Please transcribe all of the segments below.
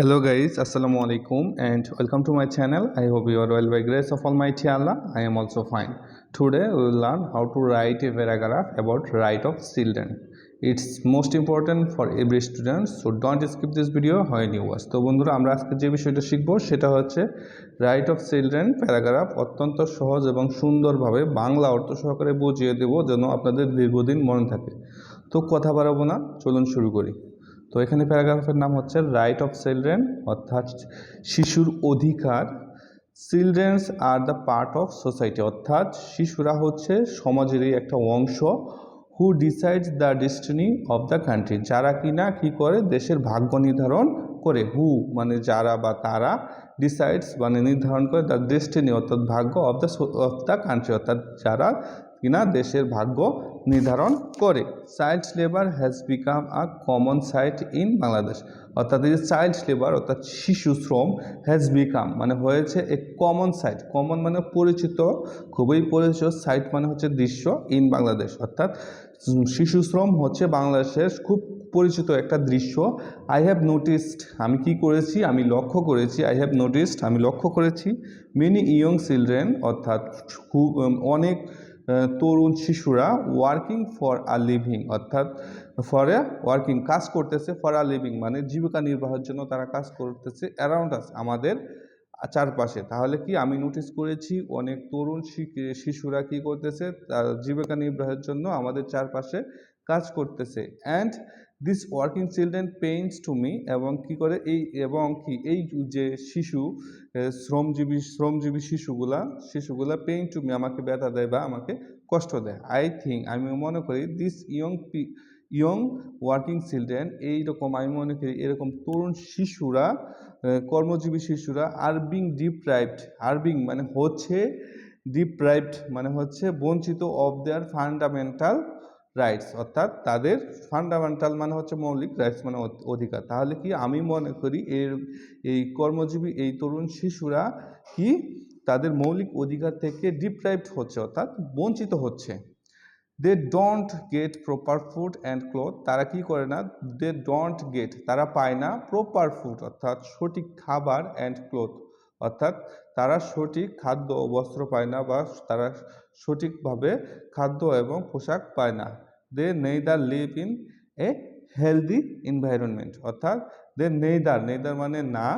Hello guys, Assalamu alaikum and welcome to my channel. I hope you are well by grace of Almighty Allah. I am also fine. Today we will learn how to write a paragraph about right of children. It's most important for every student, so don't skip this video when you watch. তো বন্ধুরা আমরা আজকে যে বিষয়টা শিখব সেটা হচ্ছে right of children paragraph অত্যন্ত সহজ এবং সুন্দরভাবে বাংলা অর্থ সহকারে বুঝিয়ে দেবো যেন আপনাদের দীর্ঘদিন মনে থাকে তো কথা বাড়াবো না চলুন শুরু করি তো এখানে প্যারাগ্রাফের নাম হচ্ছে রাইট অফ চিলড্রেন, অর্থাৎ শিশুর অধিকার। Childrens are the part of society, অর্থাৎ শিশুরা হচ্ছে সমাজেরই একটা অংশ who decides the destiny of the country যারা কিনা কি করে দেশের ভাগ্য নির্ধারণ করে। হু মানে যারা বা তারা ডিসাইডস মানে নির্ধারণ করে দ্য ডেস্টিনি অর্থাৎ ভাগ্য of the of the country অর্থাৎ যারা কিনা দেশের ভাগ্য নির্ধারণ করে। Child labour has become a common sight in Bangladesh অর্থাৎ এই যে চাইল্ড লেবার অর্থাৎ শিশু শ্রম হ্যাজ বিকাম মানে হয়েছে এ কমন সাইট কমন মানে পরিচিত, খুবই পরিচিত সাইট মানে হচ্ছে দৃশ্য ইন বাংলাদেশ অর্থাৎ শিশু শ্রম হচ্ছে বাংলাদেশের খুব পরিচিত একটা দৃশ্য। আই হ্যাভ নোটিসড আমি কি করেছি? আমি লক্ষ্য করেছি। আই হ্যাভ নোটিসড আমি লক্ষ্য করেছি। মেনি ইয়ং চিলড্রেন অর্থাৎ খুব অনেক তরুণ শিশুরা ওয়ার্কিং ফর আ লিভিং অর্থাৎ ফর এ ওয়ার্কিং কাজ করতেছে ফর আ লিভিং মানে জীবিকা নির্বাহের জন্য তারা কাজ করতেছে অ্যারাউন্ড আস আমাদের চারপাশে। তাহলে কি আমি নোটিস করেছি, অনেক তরুণ শিশুরা কি করতেছে, তার জীবিকা নির্বাহের জন্য আমাদের চারপাশে কাজ করতেছে। And this working children pains to me এবং কি করে এই, এবং কি এই যে শিশু শ্রমজীবী শ্রমজীবী শিশুগুলা শিশুগুলা পেইন টু মি আমাকে ব্যথা দেয় বা আমাকে কষ্ট দেয়। আই থিঙ্ক আমি মনে করি this young P young working children এইরকম আমি মনে করি এরকম তরুণ শিশুরা কর্মজীবী শিশুরা are being deprived are being মানে হচ্ছে ডিপ্রাইভড মানে হচ্ছে বঞ্চিত অফ দেয়ার ফান্ডামেন্টাল রাইটস অর্থাৎ তাদের ফান্ডামেন্টাল মানে হচ্ছে মৌলিক রাইটস মানে অধিকার। তাহলে কি আমি মনে করি এর, এই কর্মজীবী, এই তরুণ শিশুরা কি তাদের মৌলিক অধিকার থেকে ডিপ্রাইভড হচ্ছে, অর্থাৎ বঞ্চিত হচ্ছে। They don't get proper food and cloth তারা কি করে না? দে ডোন্ট গেট তারা পায় না প্রপার ফুড অর্থাৎ সঠিক খাবার অ্যান্ড ক্লোথ অর্থাৎ তারা সঠিক খাদ্য ও বস্ত্র পায় না বা তারা সঠিকভাবে খাদ্য এবং পোশাক পায় না। They neither live in a healthy environment অর্থাৎ দে নেইদার নেইদার মানে না।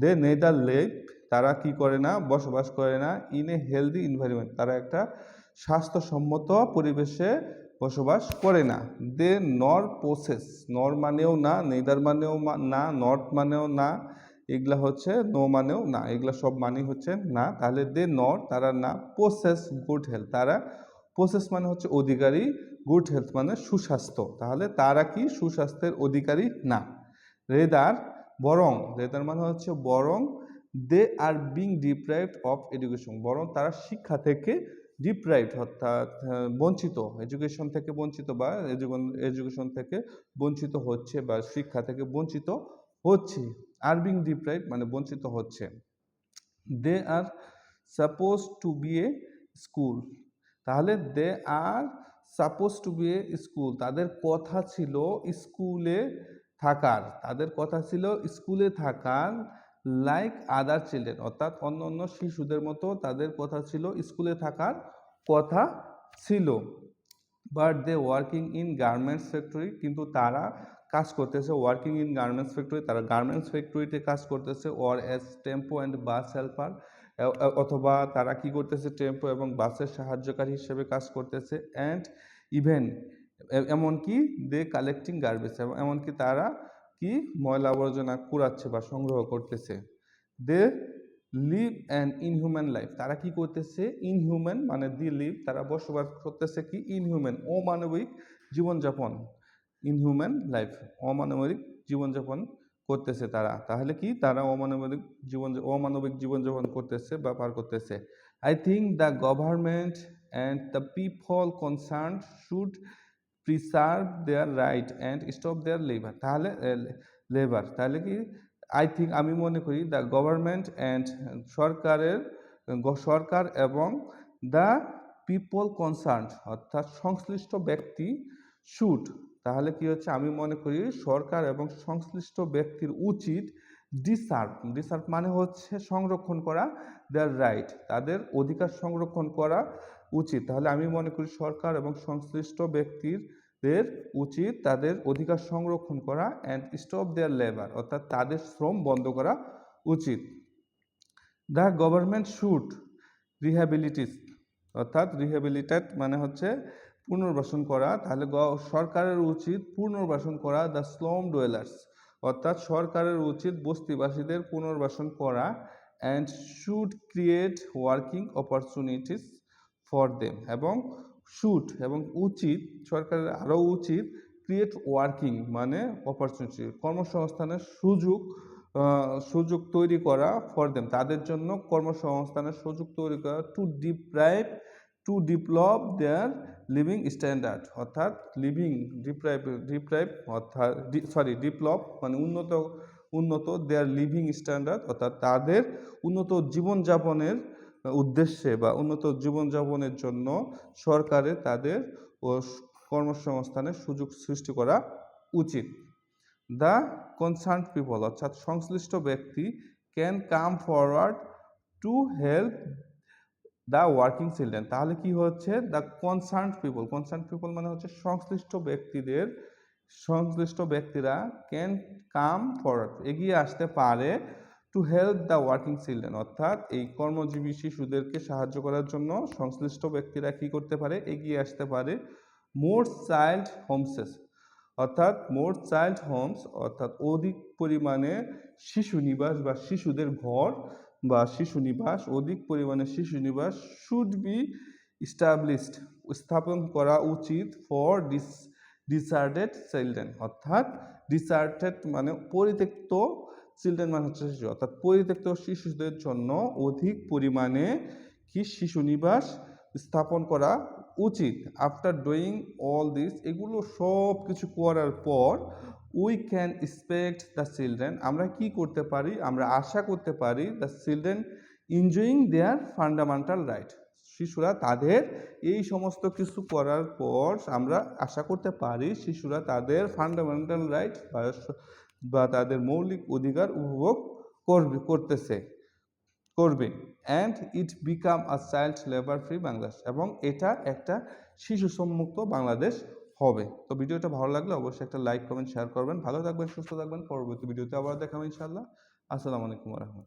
দে নেইদার লিভ তারা কি করে না, বসবাস করে না ইন এ হেলদি এনভায়রনমেন্ট তারা একটা স্বাস্থ্যসম্মত পরিবেশে বসবাস করে না। দে নর প্রসেস নর মানেও না নেদার মানেও না নট মানেও না। এগুলা হচ্ছে নো মানেও না, এগুলা সব মানে হচ্ছে না। তাহলে দে নট তারা না প্রসেস গুড হেলথ তারা প্রসেস মানে হচ্ছে অধিকারী গুড হেলথ মানে সুস্বাস্থ্য। তাহলে তারা কি? সুস্বাস্থ্যের অধিকারী না। রেদার বরং রেদার মানে হচ্ছে বরং they are being deprived of education বরং তারা শিক্ষা থেকে ডিপ্রাইভড অর্থাৎ বঞ্চিত এডুকেশন থেকে বঞ্চিত বা এডুকেশন থেকে বঞ্চিত হচ্ছে বা শিক্ষা থেকে বঞ্চিত হচ্ছে। আর বিং ডিপ্রাইভ মানে বঞ্চিত হচ্ছে। They are suppose to be a school. তাহলে they are suppose to be a school. তাদের কথা ছিল স্কুলে থাকার। তাদের কথা ছিল স্কুলে থাকার লাইক আদার চিলড্রেন অর্থাৎ অন্য অন্য শিশুদের মতো তাদের কথা ছিল স্কুলে থাকার কথা ছিল। But they working in garments factory কিন্তু তারা কাজ করতেছে ওয়ার্কিং ইন গার্মেন্টস ফ্যাক্টরি তারা গার্মেন্টস ফ্যাক্টরিতে কাজ করতেছে or as tempo and bus helper অথবা তারা কি করতেছে টেম্পো এবং বাসের সাহায্যকারী হিসেবে কাজ করতেছে অ্যান্ড ইভেন এমনকি দে কালেক্টিং গার্বেজ এমনকি তারা কি ময়লা আবর্জনা কুড়াচ্ছে বা সংগ্রহ করতেছে। They live an inhuman life তারা কি করতেছে? ইনহিউম্যান মানে দি লিভ তারা বসবাস করতেছে কি? ইনহিউম্যান অমানবিক জীবনযাপন। ইনহিউম্যান লাইফ অমানবিক জীবনযাপন করতেছে তারা। তাহলে কি? তারা অমানবিক জীবন অমানবিক জীবনযাপন করতেছে বা পার করতেছে। I think the government and the people concern should preserve their right and stop their labour তাহলে লেবার তাহলে কি? আই থিঙ্ক আমি মনে করি দ্য গভর্নমেন্ট অ্যান্ড সরকারের, সরকার এবং দ্য পিপল কনসার্ন অর্থাৎ সংশ্লিষ্ট ব্যক্তি শুট তাহলে কি হচ্ছে? আমি মনে করি সরকার এবং সংশ্লিষ্ট ব্যক্তির উচিত ডিসার্ভ ডিসার্ভ মানে হচ্ছে সংরক্ষণ করা দেয়ার রাইট তাদের অধিকার সংরক্ষণ করা উচিত। তাহলে আমি মনে করি সরকার এবং সংশ্লিষ্ট ব্যক্তিদের উচিত তাদের অধিকার সংরক্ষণ করা অ্যান্ড স্টপ দেয়ার লেবার অর্থাৎ তাদের শ্রম বন্ধ করা উচিত। দ্য গভর্নমেন্ট শুড রিহ্যাবিলিটিস অর্থাৎ রিহ্যাবিলিটেট মানে হচ্ছে পুনর্বাসন করা, তাহলে সরকারের উচিত পুনর্বাসন করা দ্য স্লম ডোয়েলার্স অর্থাৎ সরকারের উচিত বস্তিবাসীদের পুনর্বাসন করা and should create working opportunities for them এবং শুড এবং উচিত, সরকারের আরও উচিত ক্রিয়েট ওয়ার্কিং মানে অপরচুনিটি কর্মসংস্থানের সুযোগ সুযোগ তৈরি করা ফর দেম তাদের জন্য কর্মসংস্থানের সুযোগ তৈরি করা to deprive to develop their living standard অর্থাৎ লিভিং ডিপ্রাইভ ডিপ্রাইভ অর্থাৎ সরি ডেভেলপ মানে উন্নত উন্নত দেয়ার লিভিং স্ট্যান্ডার্ড অর্থাৎ তাদের উন্নত জীবনযাপনের উদ্দেশ্যে বা উন্নত জীবনযাপনের জন্য সরকারের তাদের কর্মসংস্থানের সুযোগ সৃষ্টি করা উচিত। দ্য কনসার্ন পিপল অর্থাৎ সংশ্লিষ্ট ব্যক্তি can come forward to help the working children তাহলে কি হচ্ছে? The concern people concern people মানে হচ্ছে সংশ্লিষ্ট ব্যক্তিদের, সংশ্লিষ্ট ব্যক্তিরা ক্যান কাম ফরওয়ার্ড এগিয়ে আসতে পারে to help the working children অর্থাৎ এই কর্মজীবী শিশুদেরকে সাহায্য করার জন্য সংশ্লিষ্ট ব্যক্তিরা কি করতে পারে? এগিয়ে আসতে পারে মোর চাইল্ড হোমসেস অর্থাৎ মোর চাইল্ড হোমস অর্থাৎ অধিক পরিমাণে শিশু নিবাস বা শিশুদের ঘর বা শিশু নিবাস, অধিক পরিমাণে শিশু নিবাস শুড বি স্টাবলিশড স্থাপন করা উচিত ফর ডিস ডিসার্টেড চিলড্রেন অর্থাৎ ডিসার্টেড মানে পরিত্যক্ত চিলড্রেন মানে হচ্ছে শিশু, অর্থাৎ পরিত্যক্ত শিশুদের জন্য অধিক পরিমাণে কি শিশু নিবাস স্থাপন করা উচিত। আফটার ডুইং অল দিস এগুলো সব কিছু করার পর we can expect the children আমরা কি করতে পারি? আমরা আশা করতে পারি the children enjoying their fundamental right শিশুরা তাদের এই সমস্ত কিছু করার পর আমরা আশা করতে পারি শিশুরা তাদের ফান্ডামেন্টাল রাইট বা বা তাদের মৌলিক অধিকার উপভোগ করবে, করতেছে, করবে। And it become a child labour free Bangladesh এবং এটা একটা শিশু সম্মুক্ত বাংলাদেশ হবে। তো ভিডিওটা ভালো লাগলে অবশ্যই একটা লাইক কমেন্ট শেয়ার করবেন। ভালো থাকবেন, সুস্থ থাকবেন। পরবর্তী ভিডিওতে আবার দেখাবো ইনশাআল্লাহ। আসসালামু আলাইকুম রহমতুল্লাহ।